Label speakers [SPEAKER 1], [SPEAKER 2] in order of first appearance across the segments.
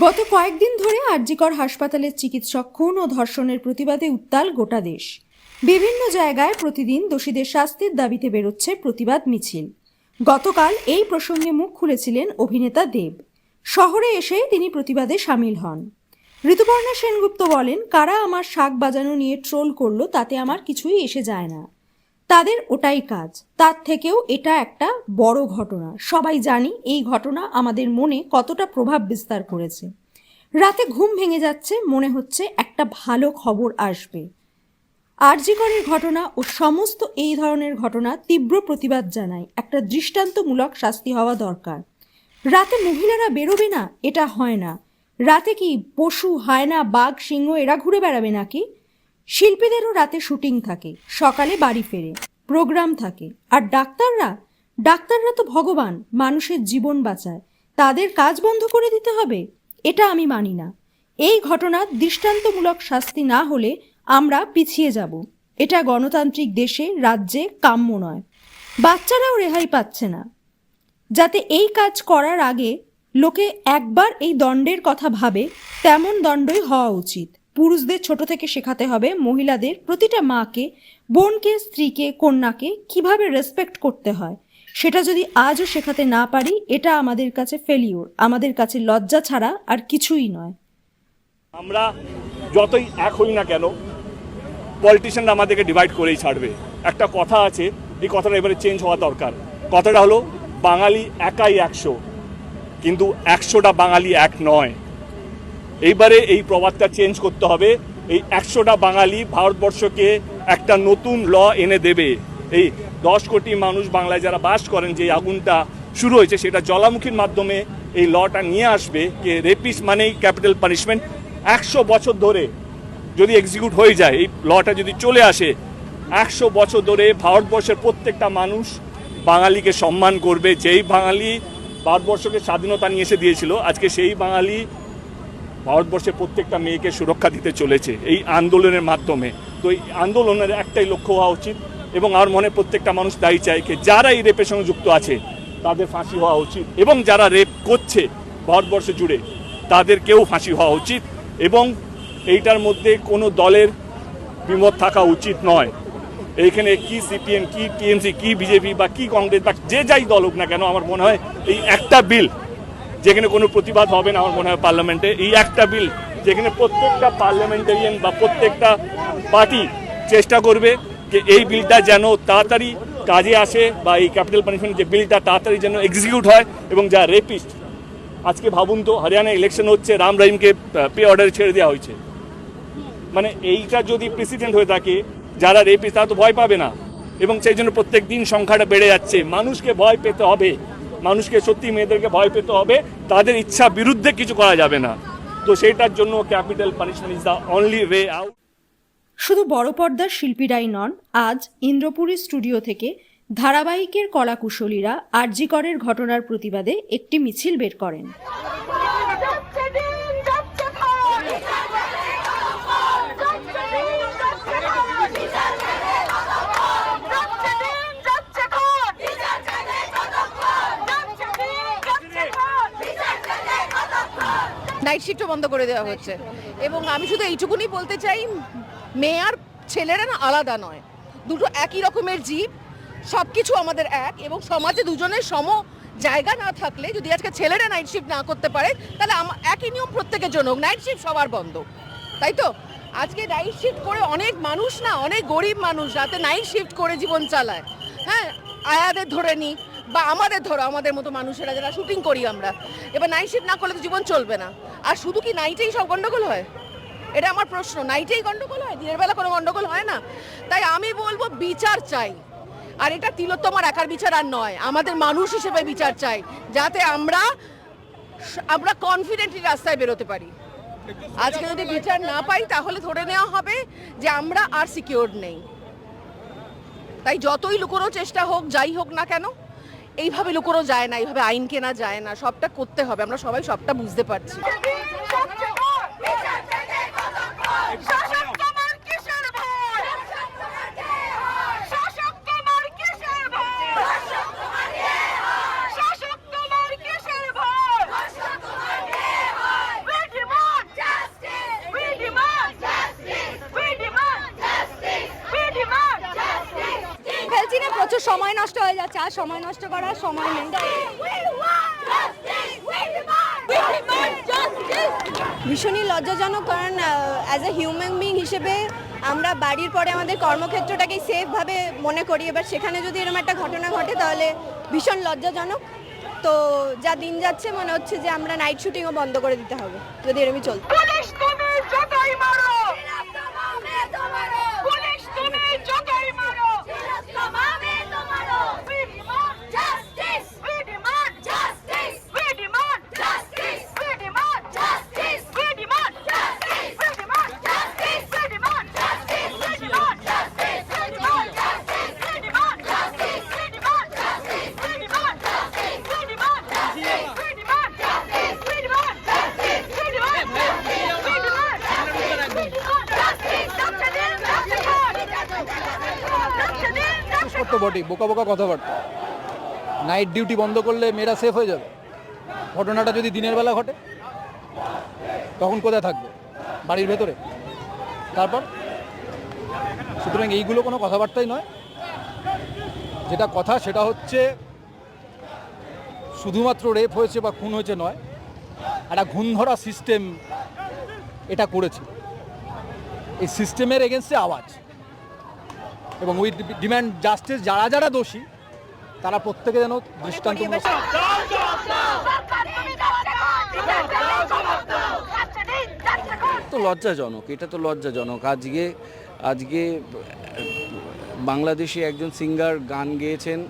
[SPEAKER 1] গত কয়েকদিন ধরে আরজিকর হাসপাতালের চিকিৎসক খুন ও ধর্ষণের প্রতিবাদে উত্তাল গোটা দেশ। বিভিন্ন জায়গায় প্রতিদিন দোষীদের শাস্তির দাবিতে বেরোচ্ছে প্রতিবাদ মিছিল। গতকাল এই প্রসঙ্গে মুখ খুলেছিলেন অভিনেতা দেব। শহরে এসে তিনি প্রতিবাদে সামিল হন। ঋতুপর্ণা সেনগুপ্ত বলেন, কারা আমার শাক বাজানো নিয়ে ট্রোল করল তাতে আমার কিছুই এসে যায় না। তাদের ওটাই কাজ। তার থেকেও এটা একটা বড় ঘটনা। সবাই জানি এই ঘটনা আমাদের মনে কতটা প্রভাব বিস্তার করেছে। রাতে ঘুম ভেঙে যাচ্ছে, মনে হচ্ছে একটা ভালো খবর আসবে। আরজিকরের ঘটনা ও সমস্ত এই ধরনের ঘটনা তীব্র প্রতিবাদ জানায়। একটা দৃষ্টান্তমূলক শাস্তি হওয়া দরকার। রাতে মহিলারা বেরোবে না? এটা হয় না। রাতে কি পশু, হায়না, বাঘ, সিংহ এরা ঘুরে বেড়াবে নাকি? শিল্পীদেরও রাতে শুটিং থাকে, সকালে বাড়ি ফেরে, প্রোগ্রাম থাকে। আর ডাক্তাররা ডাক্তাররা তো ভগবান, মানুষের জীবন বাঁচায়। তাদের কাজ বন্ধ করে দিতে হবে, এটা আমি মানি না। এই ঘটনার দৃষ্টান্তমূলক শাস্তি না হলে আমরা পিছিয়ে যাব। এটা গণতান্ত্রিক দেশে, রাজ্যে কাম্য নয়। বাচ্চারাও রেহাই পাচ্ছে না। যাতে এই কাজ করার আগে লোকে একবার এই দণ্ডের কথা ভাবে, তেমন দণ্ডই হওয়া উচিত। পুরুষদের ছোট থেকে শেখাতে হবে মহিলাদের প্রতিটা মাকে, বোনকে, স্ত্রীকে, কন্যাকে কীভাবে রেসপেক্ট করতে হয়। সেটা যদি আজও শেখাতে না পারি, এটা আমাদের কাছে ফেলিওর আমাদের কাছে লজ্জা ছাড়া আর কিছুই নয়।
[SPEAKER 2] আমরা যতই এক হই না কেন পলিটিশিয়ানরা আমাদেরকে ডিভাইড করেই ছাড়বে। একটা কথা আছে, এই কথাটা এবারে চেঞ্জ হওয়া দরকার। কথাটা হলো, বাঙালি একাই একশো, কিন্তু একশোটা বাঙালি এক নয়। এইবারে এই প্রবাদটা চেঞ্জ করতে হবে। এই একশোটা বাঙালি ভারতবর্ষকে একটা নতুন ল এনে দেবে। এই দশ কোটি মানুষ বাংলায় যারা বাস করেন, যে আগুনটা শুরু হয়েছে, সেটা জলামুখীর মাধ্যমে এই লটা নিয়ে আসবে। যে রেপিস মানেই ক্যাপিটাল পানিশমেন্ট একশো বছর ধরে যদি এক্সিকিউট হয়ে যায়, এই লটা যদি চলে আসে, একশো বছর ধরে ভারতবর্ষের প্রত্যেকটা মানুষ বাঙালিকে সম্মান করবে। যেই বাঙালি ভারতবর্ষকে স্বাধীনতা নিয়ে এসে দিয়েছিল, আজকে সেই বাঙালি ভারতবর্ষের প্রত্যেকটা মেয়েকে সুরক্ষা দিতে চলেছে এই আন্দোলনের মাধ্যমে। তো এই আন্দোলনের একটাই লক্ষ্য হওয়া উচিত এবং আমার মনে প্রত্যেকটা মানুষ দায়ী চায় যে যারা এই রেপের সঙ্গে যুক্ত আছে, তাদের ফাঁসি হওয়া উচিত এবং যারা রেপ করছে ভারতবর্ষ জুড়ে, তাদেরকেও ফাঁসি হওয়া উচিত এবং এইটার মধ্যে কোনো দলের বিমত থাকা উচিত নয়। এইখানে কি সিপিএম, কি টিএমসি, কি বিজেপি বা কি কংগ্রেস বা যে যাই দল হোক না কেন, আমার মনে হয় এই একটা বিল যেখানে কোনো প্রতিবাদ হবে না আমার মনে হয় পার্লামেন্টে। এই একটা বিল যেখানে প্রত্যেকটা পার্লামেন্টারিয়ান বা প্রত্যেকটা পার্টি চেষ্টা করবে যে এই বিলটা যেন তাড়াতাড়ি কাজে আসে বা এই ক্যাপিটাল পানিশমেন্ট যে বিলটা তাড়াতাড়ি যেন এক্সিকিউট হয় এবং যা রেপিস্ট আজকে ভাবুন তো হরিয়ানা ইলেকশন হচ্ছে, রাম রহিমকে পে অর্ডারে ছেড়ে দেওয়া হয়েছে। মানে এইটা যদি প্রেসিডেন্ট হয়ে থাকে, যারা রেপিস তারা তো ভয় পাবে না। এবং সেই জন্য প্রত্যেক দিন সংখ্যাটা বেড়ে যাচ্ছে। মানুষকে ভয় পেতে হবে। মানুষকে সত্যি মেয়েদেরকে ভয় পেতে হবে, তাদের ইচ্ছা বিরুদ্ধে কিছু করা যাবে না। তো সেইটার জন্য capital punishment is the only way out.
[SPEAKER 1] শুধু বড় পর্দার শিল্পীরাই নন, আজ ইন্দ্রপুরী স্টুডিও থেকে ধারাবাহিকের কলাকুশলীরা আরজিকরের ঘটনার প্রতিবাদে একটি মিছিল বের করেন
[SPEAKER 3] যাচ্ছে দিন যাচ্ছে ক্ষণ যাচ্ছে দিন যাচ্ছে ক্ষণ যাচ্ছে দিন যাচ্ছে ক্ষণ যাচ্ছে দিন যাচ্ছে ক্ষণ
[SPEAKER 4] নাইট শিফটও বন্ধ করে দেওয়া হচ্ছে। এবং আমি শুধু এইটুকুনি বলতে চাই মেয়ে আর ছেলেরা না আলাদা নয়। দুটো একই রকমের জীব সব কিছু আমাদের এক এবং সমাজে দুজনের সম জায়গা না থাকলে যদি আজকে ছেলেরা নাইট শিফট না করতে পারে তাহলে আমা- একই নিয়ম প্রত্যেকের জন্য নাইট শিফট সবার বন্ধ। তাই তো? আজকে নাইট শিফট করে অনেক মানুষ না অনেক গরিব মানুষ রাতে নাইট শিফট করে জীবন চালায়। হ্যাঁ আয়াদের ধরে নি বা আমাদের ধরো, আমাদের মতো মানুষেরা যারা শুটিং করি আমরা, এবার নাইট শিফট না করলে তো জীবন চলবে না। আর শুধু কি নাইটেই সব গন্ডগোল হয়? এটা আমার প্রশ্ন নাইটেই গন্ডগোল হয়? দিনের বেলা কোনো গন্ডগোল হয় না? তাই আমি বলব বিচার চাই। আর এটা তিলোত্তমার একার বিচার আর নয়, আমাদের মানুষ হিসেবে বিচার চাই, যাতে আমরা আমরা কনফিডেন্টলি রাস্তায় বেরোতে পারি। আজকে যদি বিচার না পাই, তাহলে ধরে নেওয়া হবে যে আমরা আর সিকিওর নেই। তাই যতই লুকোনোর চেষ্টা হোক, যাই হোক না কেন এইভাবে লুকোনো যায় না, এইভাবে আইন কেনা যায় না, সবটা করতে হবে। আমরা সবাই সবটা বুঝতে পারছি।
[SPEAKER 5] সময় নষ্ট হয়ে যাচ্ছে, আর সময় নষ্ট করার সময় নেই। ভীষণই লজ্জাজনক, কারণ অ্যাজ এ হিউম্যান বিং হিসেবে আমরা বাড়ির পরে আমাদের কর্মক্ষেত্রটাকে সেফভাবে মনে করি। এবার সেখানে যদি এরকম একটা ঘটনা ঘটে, তাহলে ভীষণ লজ্জাজনক। তো যা দিন যাচ্ছে, মনে হচ্ছে যে আমরা নাইট শুটিংও বন্ধ করে দিতে হবে, যদি এরমই চলতে।
[SPEAKER 6] ছোট্ট বটেই, বোকা বোকা কথাবার্তা। নাইট ডিউটি বন্ধ করলে মেয়েরা সেফ হয়ে যাবে। ঘটনাটা যদি দিনের বেলা ঘটে, তখন কোথায় থাকবে? বাড়ির ভেতরে। তারপর? সুতরাং এইগুলো কোনো কথাবার্তাই নয়। যেটা কথা, সেটা হচ্ছে শুধুমাত্র রেপ হয়েছে বা খুন হয়েছে নয়, একটা ঘুণ ধরা সিস্টেম এটা করেছে। এই সিস্টেমের এগেনস্টে আওয়াজ। এবং উই ডিম্যান্ড জাস্টিস যারা যারা দোষী তারা প্রত্যেকে যেন দৃষ্টান্তমূলক
[SPEAKER 7] তো লজ্জাজনক এটা তো লজ্জাজনক। আজকে আজকে বাংলাদেশে একজন সিঙ্গার গান গেয়েছেন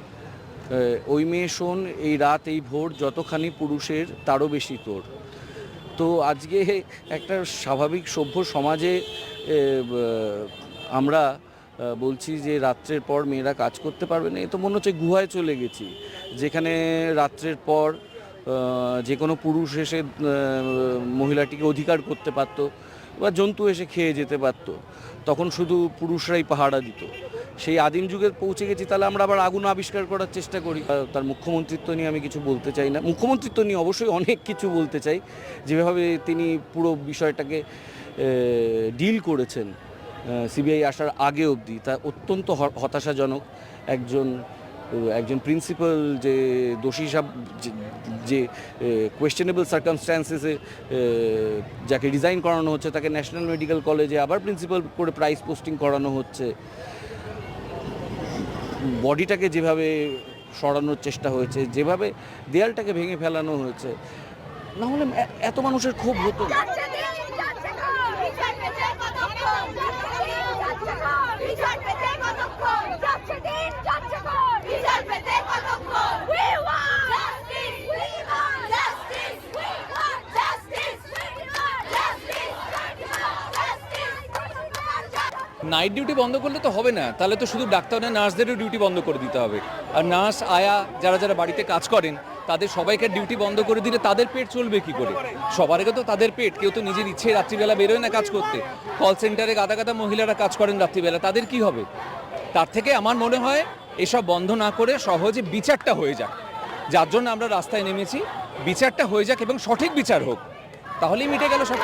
[SPEAKER 7] ওই মেয়ে শোন এই রাত এই ভোর যতখানি পুরুষের তারও বেশি তোর। তো আজকে একটা স্বাভাবিক সভ্য সমাজে আমরা বলছি যে রাত্রের পর মেয়েরা কাজ করতে পারবে না। এ তো মনে হচ্ছে গুহায় চলে গেছি। যেখানে রাত্রের পর যে কোনো পুরুষ এসে মহিলাটিকে অধিকার করতে পারতো বা জন্তু এসে খেয়ে যেতে পারতো। তখন শুধু পুরুষরাই পাহারা দিত। সেই আদিম যুগে পৌঁছে গেছি, তাহলে আমরা আবার আগুন আবিষ্কার করার চেষ্টা করি। তার মুখ্যমন্ত্রিত্ব নিয়ে আমি কিছু বলতে চাই না। মুখ্যমন্ত্রিত্ব নিয়ে অবশ্যই অনেক কিছু বলতে চাই। যেভাবে তিনি পুরো বিষয়টাকে ডিল করেছেন। সিবিআই আসার আগে অবধি তা অত্যন্ত হতাশাজনক একজন একজন প্রিন্সিপাল যে দোষী হিসাব যে- যে কোয়েশ্চেনেবল সার্কামস্ট্যান্সেসে যাকে রিজাইন করানো হচ্ছে, তাকে ন্যাশনাল মেডিকেল কলেজে আবার প্রিন্সিপাল করে প্রাইস পোস্টিং করানো হচ্ছে। বডিটাকে যেভাবে সরানোর চেষ্টা হয়েছে, যেভাবে দেয়ালটাকে ভেঙে ফেলানো হয়েছে, না হলে এত মানুষের ক্ষোভ হতো না।
[SPEAKER 8] নাইট ডিউটি বন্ধ করলে তো হবে না। তাহলে তো শুধু ডাক্তার না নার্সদেরও ডিউটি বন্ধ করে দিতে হবে। আর নার্স, আয়া, যারা যারা বাড়িতে কাজ করেন, তাদের সবাইকে ডিউটি বন্ধ করে দিলে তাদের পেট চলবে কি করে? সবার আগে তো তাদের পেট, কেউ তো নিজের ইচ্ছে রাত্রিবেলা বেরোয় না কাজ করতে। কল সেন্টারে গাদা গাদা মহিলারা কাজ করেন রাত্রিবেলা, তাদের কি হবে? তার থেকে আমার মনে হয়, এসব বন্ধ না করে সহজে বিচারটা হয়ে যাক। যার জন্য আমরা রাস্তায় নেমেছি। বিচারটা হয়ে যাক এবং সঠিক বিচার হোক। তাহলেই মিটে গেল সব